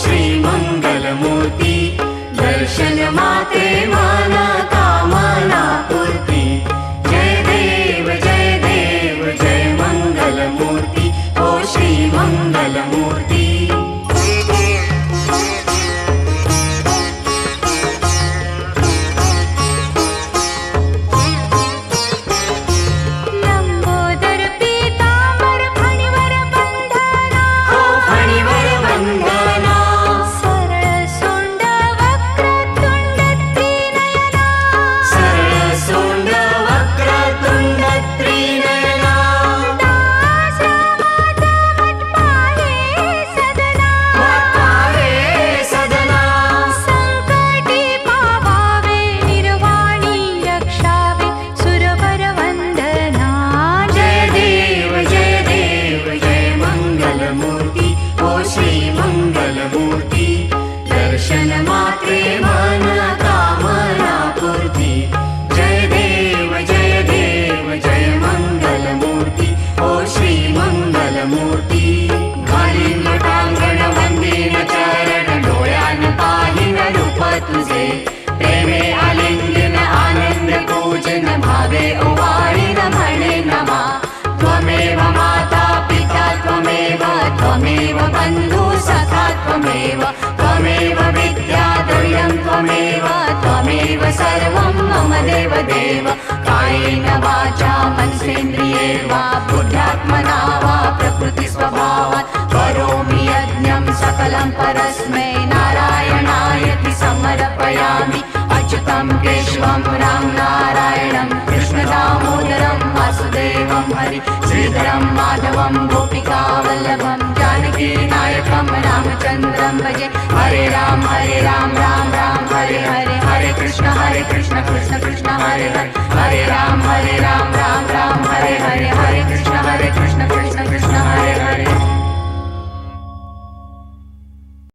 श्रीमङ्गलमूर्ति दर्शनमाते माना प्रकृतिस्वभावात् करोमि यज्ञं सकलं परस्मै। नारायणायति समर्पयामि। अच्युतं केशवं, राम नारायणं, कृष्णदामोदरं, वासुदेवं, हरि। श्रीधरं, माधवं, गोपिकावल्लभं, जानकीनायकं, रामचन्द्रं भजे। हरे राम हरे राम राम राम, हरे हरे। हरे कृष्ण हरे कृष्ण कृष्ण कृष्ण, हरे हरे। हरे राम हरे राम।